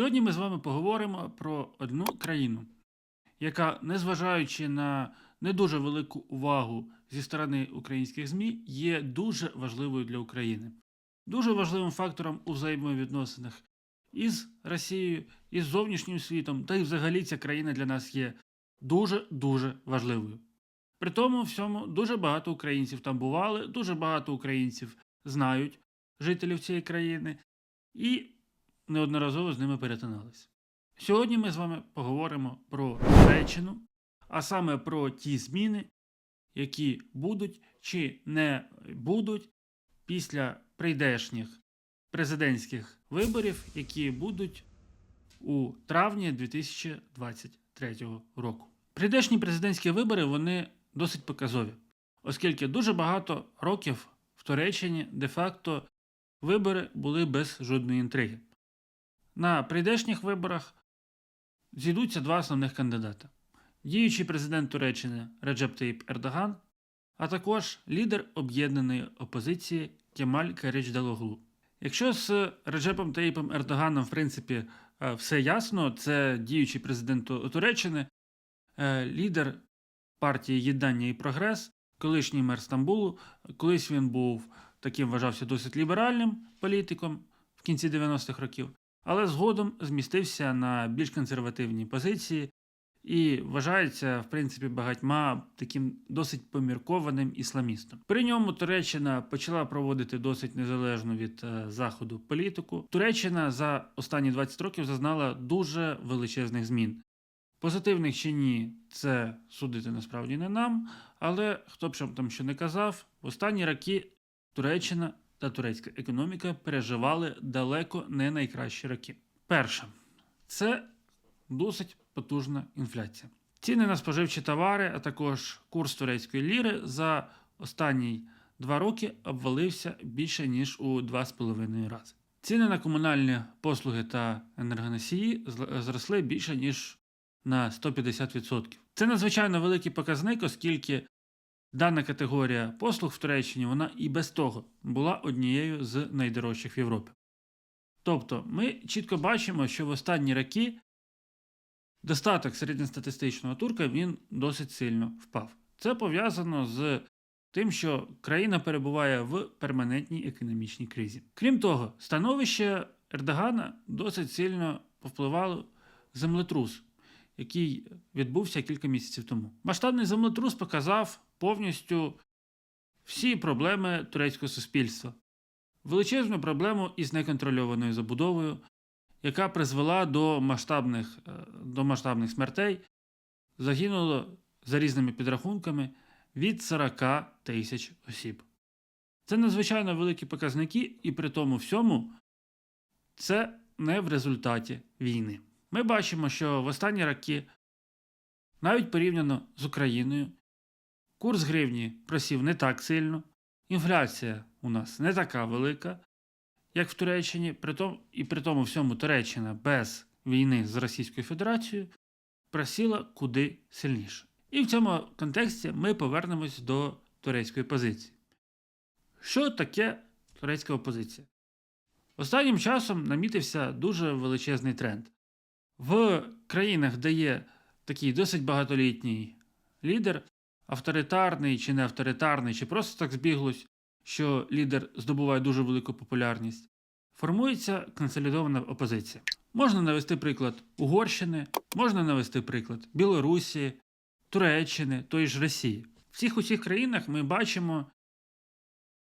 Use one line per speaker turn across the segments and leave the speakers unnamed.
Сьогодні ми з вами поговоримо про одну країну, яка, незважаючи на не дуже велику увагу зі сторони українських ЗМІ, є дуже важливою для України, дуже важливим фактором у взаємовідносинах із Росією, із зовнішнім світом, та й взагалі ця країна для нас є дуже-дуже важливою. При тому всьому дуже багато українців там бували, дуже багато українців знають жителів цієї країни і неодноразово з ними перетиналися. Сьогодні ми з вами поговоримо про Туреччину, а саме про ті зміни, які будуть чи не будуть після прийдешніх президентських виборів, які будуть у травні 2023 року. Прийдешні президентські вибори вони досить показові, оскільки дуже багато років в Туреччині де-факто вибори були без жодної інтриги. На прийдешніх виборах зійдуться два основних кандидата: діючий президент Туреччини Реджеп Таїп Ердоган, а також лідер об'єднаної опозиції Кемаль Каріч Далоглу. Якщо з Реджепом Таїпом Ердоганом, в принципі, е, все ясно, це діючий президент Туреччини, е, лідер партії Єднання і Прогрес, колишній мер Стамбулу. Колись він був таким вважався досить ліберальним політиком в кінці 90-х років, але згодом змістився на більш консервативні позиції і вважається, в принципі, багатьма таким досить поміркованим ісламістом. При ньому Туреччина почала проводити досить незалежну від е, заходу політику. Туреччина за останні 20 років зазнала дуже величезних змін. Позитивних чи ні, це судити насправді не нам, але хто б там що не казав, в останні роки Туреччина та турецька економіка переживали далеко не найкращі роки. Перше, це досить потужна інфляція. Ціни на споживчі товари, а також курс турецької ліри за останні два роки обвалився більше ніж у 2,5 рази. Ціни на комунальні послуги та енергоносії зросли більше ніж на 150%. Це надзвичайно великий показник, оскільки дана категорія послуг в Туреччині вона і без того була однією з найдорожчих в Європі. Тобто, ми чітко бачимо, що в останні роки достаток середньостатистичного турка він досить сильно впав. Це пов'язано з тим, що країна перебуває в перманентній економічній кризі. Крім того, становище Ердогана досить сильно повпливало землетрус, який відбувся кілька місяців тому. Масштабний землетрус показав повністю всі проблеми турецького суспільства, величезну проблему із неконтрольованою забудовою, яка призвела до масштабних, е, до масштабних смертей, загинуло за різними підрахунками від 40 тисяч осіб. Це надзвичайно великі показники, і при тому всьому це не в результаті війни. Ми бачимо, що в останні роки, навіть порівняно з Україною, курс гривні просів не так сильно, інфляція у нас не така велика, як в Туреччині, і при тому всьому Туреччина без війни з Російською Федерацією просіла куди сильніше. І в цьому контексті ми повернемось до турецької позиції. Що таке турецька опозиція? Останнім часом намітився дуже величезний тренд. В країнах, де є такий досить багатолітній лідер, авторитарний чи не авторитарний, чи просто так збіглось, що лідер здобуває дуже велику популярність, формується консолідована опозиція. Можна навести приклад Угорщини, можна навести приклад Білорусі, Туреччини, тої ж Росії. В цих усіх країнах ми бачимо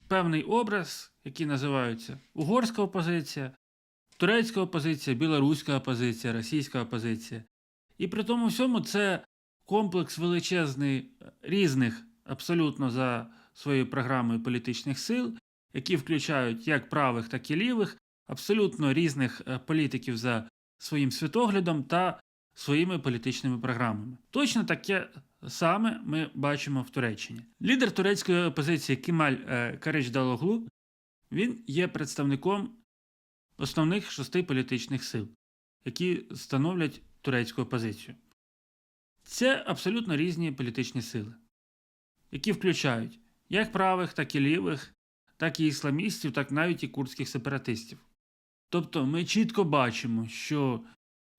певний образ, який називається угорська опозиція, турецька опозиція, білоруська опозиція, російська опозиція. І при тому всьому це комплекс величезний е, різних абсолютно за своєю програмою політичних сил, які включають як правих, так і лівих, абсолютно різних е, політиків за своїм світоглядом та своїми політичними програмами. Точно таке саме ми бачимо в Туреччині. Лідер турецької опозиції Кемаль е, Каричдалоглу він є представником основних шести політичних сил, які становлять турецьку опозицію. Це абсолютно різні політичні сили, які включають як правих, так і лівих, так і ісламістів, так навіть і курдських сепаратистів. Тобто ми чітко бачимо, що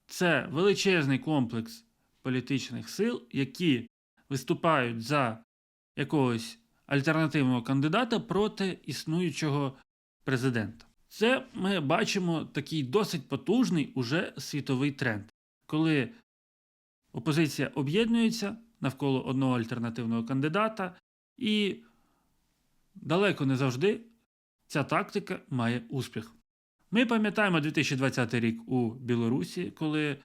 це величезний комплекс політичних сил, які виступають за якогось альтернативного кандидата проти існуючого президента. Це ми бачимо такий досить потужний уже світовий тренд, коли опозиція об'єднується навколо одного альтернативного кандидата, і далеко не завжди ця тактика має успіх. Ми пам'ятаємо 2020 рік у Білорусі, коли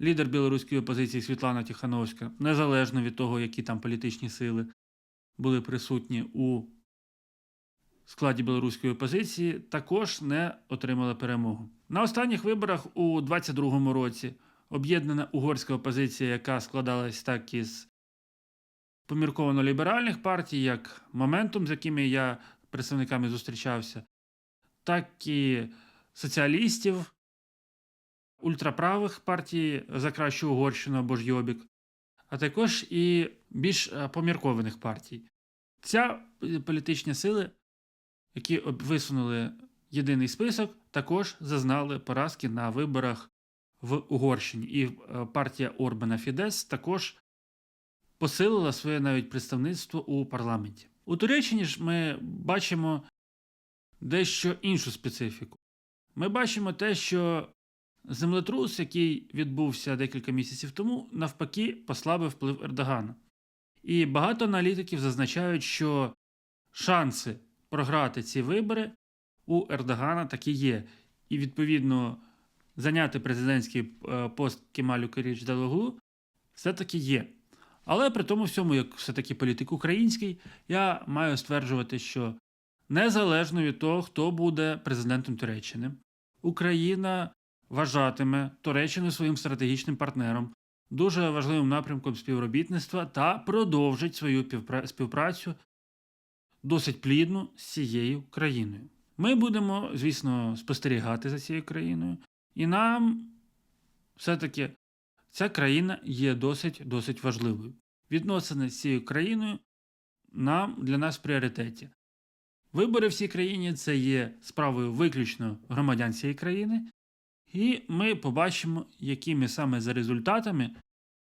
лідер білоруської опозиції Світлана Тихановська, незалежно від того, які там політичні сили були присутні у складі білоруської опозиції, також не отримала перемогу. На останніх виборах у 2022 році об'єднана угорська опозиція, яка складалась так із помірковано ліберальних партій, як Моментум, з якими я представниками зустрічався, так і соціалістів, ультраправих партій за кращу Угорщину або ж Йобік, а також і більш е, поміркованих партій. Ця е, політичні сили, які висунули єдиний список, також зазнали поразки на виборах в Угорщині. І е, партія Орбана Фідес також посилила своє навіть представництво у парламенті. У Туреччині ж ми бачимо дещо іншу специфіку. Ми бачимо те, що землетрус, який відбувся декілька місяців тому, навпаки послабив вплив Ердогана. І багато аналітиків зазначають, що шанси програти ці вибори у Ердогана таки є. І, відповідно, зайняти президентський е, пост Кемалю Керіч Далоглу все-таки є. Але при тому всьому, як все-таки політик український, я маю стверджувати, що незалежно від того, хто буде президентом Туреччини, Україна вважатиме Туреччину своїм стратегічним партнером, дуже важливим напрямком співробітництва та продовжить свою співпрацю досить плідну з цією країною. Ми будемо, звісно, спостерігати за цією країною, і нам все-таки ця країна є досить досить важливою. Відносини з цією країною нам для нас в пріоритеті. Вибори в цій країні це є справою виключно громадян цієї країни, і ми побачимо, якими саме за результатами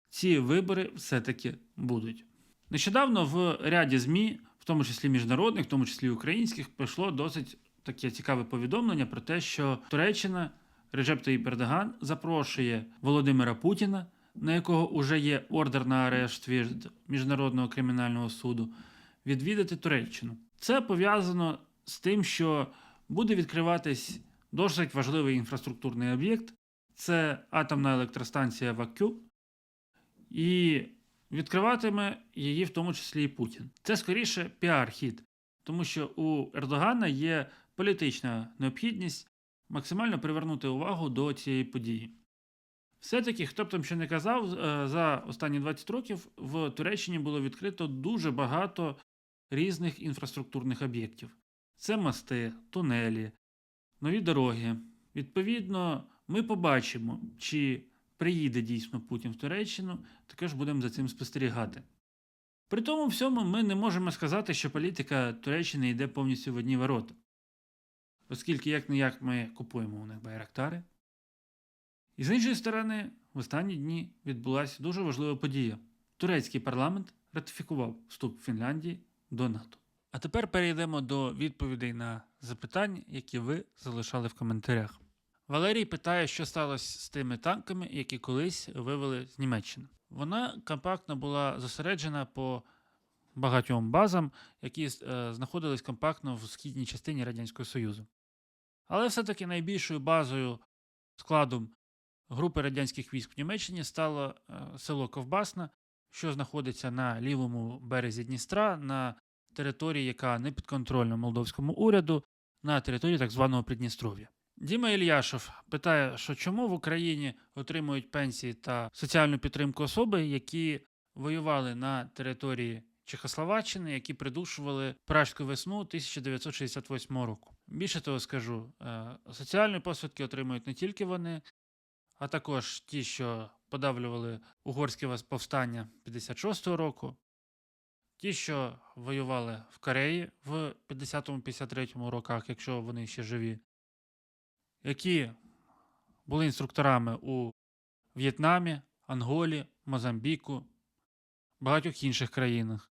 ці вибори все-таки будуть. Нещодавно в ряді ЗМІ, в тому числі міжнародних, в тому числі українських, прийшло досить таке цікаве повідомлення про те, що Туреччина Реджеп Таїп Ердоган запрошує Володимира Путіна, на якого вже є ордер на арешт від Міжнародного кримінального суду, відвідати Туреччину. Це пов'язано з тим, що буде відкриватись досить важливий інфраструктурний об'єкт. Це атомна електростанція Вакю, і відкриватиме її в тому числі і Путін. Це скоріше піар-хід, тому що у Ердогана є політична необхідність максимально привернути увагу до цієї події. Все-таки, хто б там ще не казав, е, за останні 20 років в Туреччині було відкрито дуже багато різних інфраструктурних об'єктів. Це мости, тунелі, нові дороги. Відповідно, ми побачимо, чи приїде дійсно Путін в Туреччину, також будемо за цим спостерігати. При тому всьому ми не можемо сказати, що політика Туреччини йде повністю в одні ворота. Оскільки як не як ми купуємо у них байрактари. І з іншої сторони, в останні дні відбулася дуже важлива подія. Турецький парламент ратифікував вступ Фінляндії до НАТО. А тепер перейдемо до відповідей на запитання, які ви залишали в коментарях. Валерій питає, що сталося з тими танками, які колись вивели з Німеччини. Вона компактно була зосереджена по багатьом базам, які е, знаходились компактно в східній частині Радянського Союзу. Але все-таки найбільшою базою складом групи радянських військ в Німеччині стало е, село Ковбасна, що знаходиться на лівому березі Дністра, на території, яка не підконтрольна молдовському уряду, на території так званого Придністров'я. Діма Ільяшов питає, що чому в Україні отримують пенсії та соціальну підтримку особи, які воювали на території Чехословаччини, які придушували Пражську весну 1968 року. Більше того скажу, е, соціальні посвідки отримують не тільки вони, а також ті, що подавлювали угорське повстання 56-го року, ті, що воювали в Кореї в 50-53 роках, якщо вони ще живі, які були інструкторами у В'єтнамі, Анголі, Мозамбіку, багатьох інших країнах.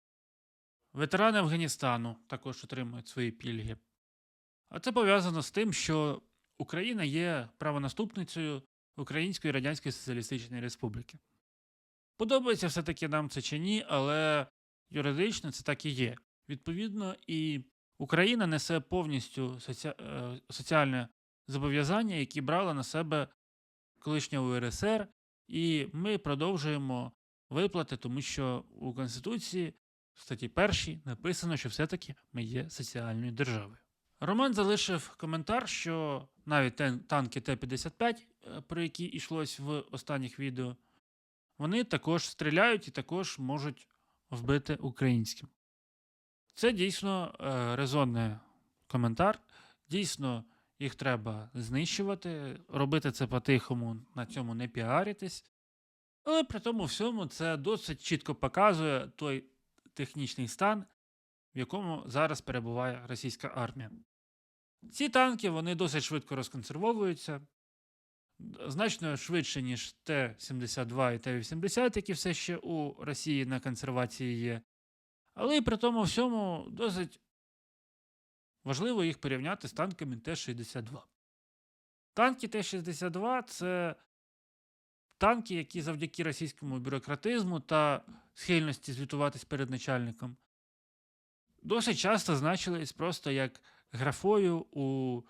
Ветерани Афганістану також отримують свої пільги. А це пов'язано з тим, що Україна є правонаступницею Української Радянської Соціалістичної Республіки. Подобається все-таки нам це чи ні, але юридично це так і є. Відповідно, і Україна несе повністю соці... е, соціальне зобов'язання, які брала на себе колишня УРСР, і ми продовжуємо виплати, тому що у Конституції в статті 1 написано, що все-таки ми є соціальною державою. Роман залишив коментар, що навіть танки Т-55, е, про які йшлось в останніх відео, вони також стріляють і також можуть вбити українським. Це дійсно е, резонний коментар. Дійсно, їх треба знищувати, робити це по-тихому, на цьому не піаритись. Але при тому всьому це досить чітко показує той технічний стан, в якому зараз перебуває російська армія. Ці танки вони досить швидко розконсервовуються, значно швидше, ніж Т-72 і Т-80, які все ще у Росії на консервації є. Але і при тому всьому досить важливо їх порівняти з танками Т-62. Танки Т-62 це танки, які завдяки російському бюрократизму та схильності звітуватись перед начальником досить часто значились просто як графою у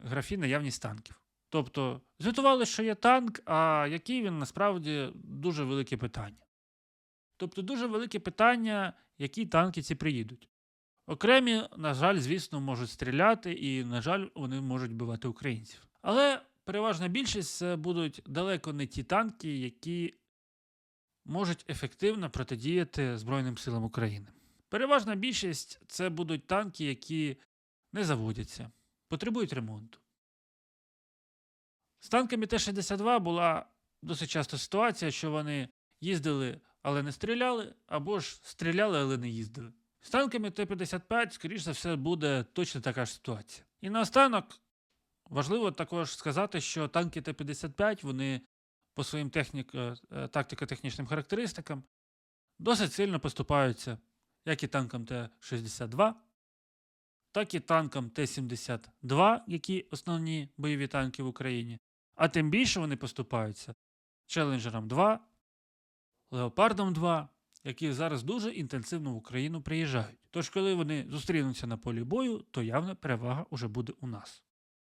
графі наявність танків. Тобто звітували, що є танк, а який він насправді дуже велике питання. Тобто дуже велике питання, які танки ці приїдуть. Окремі, на жаль, звісно, можуть стріляти, і, на жаль, вони можуть вбивати українців. Але переважна більшість це будуть далеко не ті танки, які можуть ефективно протидіяти Збройним силам України. Переважна більшість це будуть танки, які не заводяться, потребують ремонту. З танками Т-62 була досить часто ситуація, що вони їздили, але не стріляли, або ж стріляли, але не їздили. З танками Т-55, скоріш за все, буде точно така ж ситуація. І наостанок важливо також сказати, що танки Т-55 вони по своїм е, е, тактико-технічним характеристикам досить сильно поступаються як і танкам Т-62, так і танкам Т-72, які основні бойові танки в Україні. А тим більше вони поступаються Челленджером 2, Леопардом 2, які зараз дуже інтенсивно в Україну приїжджають. Тож, коли вони зустрінуться на полі бою, то явна перевага уже буде у нас.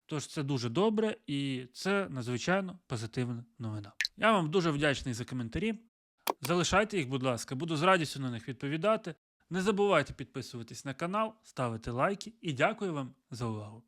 Тож це дуже добре і це надзвичайно позитивна новина. Я вам дуже вдячний за коментарі. Залишайте їх, будь ласка, буду з радістю на них відповідати. Не забувайте підписуватись на канал, ставити лайки і дякую вам за увагу.